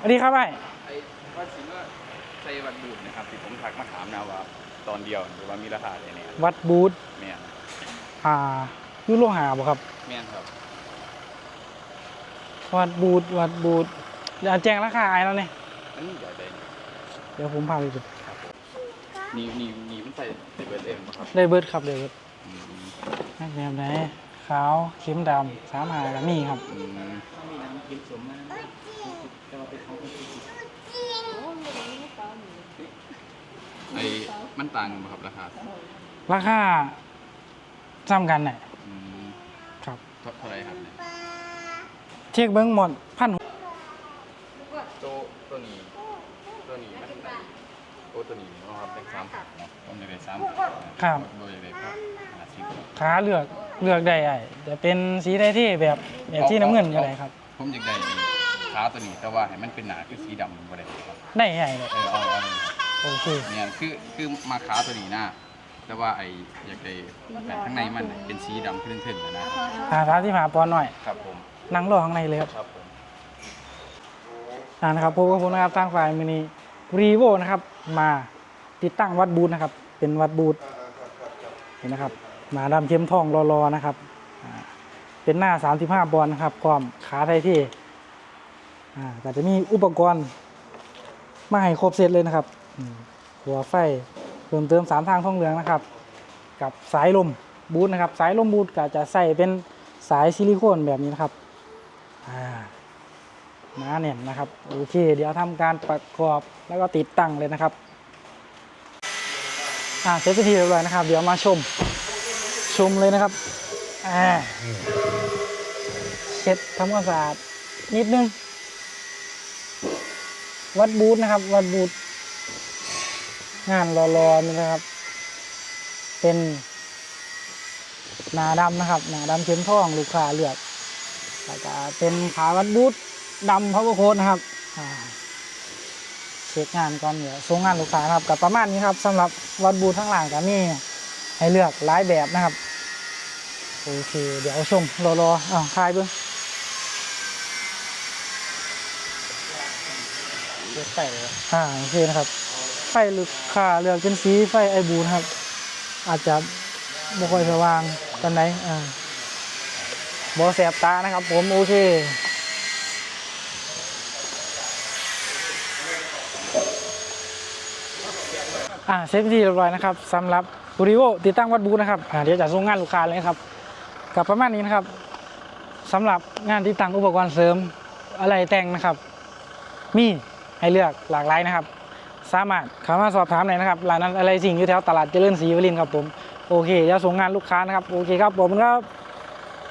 สวัสดีครับไอ้ไอ้ว่าสิว่าใส่วัดบูดนะครับที่ผมทักมาถามนะว่าตอนเดียวหรือว่ามีราคาอะไรเนี่ยวัดบูธแม่นอ่ายุโรหาบ่ครับ แม่นครับวัดบูธวัดบูธเดี๋ยวแจ้งราคาไอ้แล้วเนี่ยอันนี้ใหญ่ใดนี่เดี๋ยวผมพาไปดูครับผมนี่นี่นี่มันใส่ใส่เบิร์ดเองป่ะครับได้เบิร์ดครับได้เบิร์ดอืมนักแบบไหนขาวเข้มดำสามหากับนี่ครับอืม มีน้ำกินสมมาแต่ว่าเป็นของคนที่ ไอ้มัน ต่างกันป่ะครับราคาราคาซ้ำกันเนี่ยอืมครับ เท่าเท่าไหรครับเนี่ยเช็คเบิ้งหมดพันตัวตัวนี้ตัวนี้มันไหนโอ้ตัวนี้เนาะครับเป็นสามผักเนาะผมอยากได้สามผักนะครับโดยอยากได้ผักห้าสิบขาเลือกเลือกได้ไอ้จะเป็นสีได้ที่แบบแบบที่น้ำเงินก็ได้ครับ ผมอยากได้ขาตัวนี้แต่ว่าให้มันเป็นหนาคือสีดำบ่ได้ครับได้ไอ้เลย เออเอาเอาเลย โอเคเนี่ยคือคือมาขาตัวนี้นะแต่ว่าไอ้อยากได้แต่ข้างในมันเป็นสีดำทึ่งๆนะนะหาท้าที่หาปอนหน่อยครับผมนั่งรอข้างในเลยครับครับผมอ่านะครับพบกับผมนะครับทางฝ่ายมินิรีโวนะครับ มาติดตั้งวัดบูธนะครับ เป็นวัดบูธเห็นนะครับ มาดำเข้มทองรอๆนะครับอ่าเป็นหน้า 35 บอลนะครับความขาไทยที่อ่าก็จะมีอุปกรณ์มาให้ครบเซตเลยนะครับอืม หัวไฟเพิ่มเติมสามทางท่องเหลืองนะครับ กับสายลมบูธนะครับ สายลมบูธก็จะใส่เป็นสายซิลิโคนแบบนี้นะครับอ่าหนาแน่นนะครับโอเค เดี๋ยวทำการประกอบแล้วก็ติดตั้งเลยนะครับอ่าเสร็จพิธีเรียบร้อยนะครับ เดี๋ยวมาชม ชมเลยนะครับอ่าเช็ดทำความสะอาดนิดนึง วัดบูธนะครับ วัดบูธ งานรอๆนี่นะครับ เป็นหนาดำนะครับหนาดำเข้มทองลูกค้าเลือกแล้วก็เป็นขาวัดบูธดำพาวเวอร์โค้ดนะครับอ่าเช็คงานก่อนเดี๋ยวส่งงานลูกค้านะครับกับประมาณนี้ครับสำหรับวัดบูธทั้งหลังก็มีให้เลือกหลายแบบนะครับโอเคเดี๋ยวชมรอรอๆอ้าวคลายเบิ้งเลือกไฟเลยอ่าโอเคนะครับ ไฟลูกค้าเลือกเป็นสีไฟไอบูนะครับ อาจจะบ่ค่อยสว่างตอนไหนอ่าบอแสบตานะครับ ผมโอเคอ่าเซฟที่เรียบร้อยนะครับสำหรับบูริโอติดตั้งวัดบูนะครับอ่าเดี๋ยวจะส่งงานลูกค้าเลยครับกับประมาณนี้นะครับสำหรับงานติดตั้งอุปกรณ์เสริมอะไรแต่งนะครับ มีให้เลือกหลากหลายนะครับ สามารถเข้ามาสอบถามเลยนะครับร้านนั้นอะไรสิ่งอยู่แถวตลาดเจริญศรีวรินครับผมโอเคจะส่งงานลูกค้านะครับโอเคครับผมครับ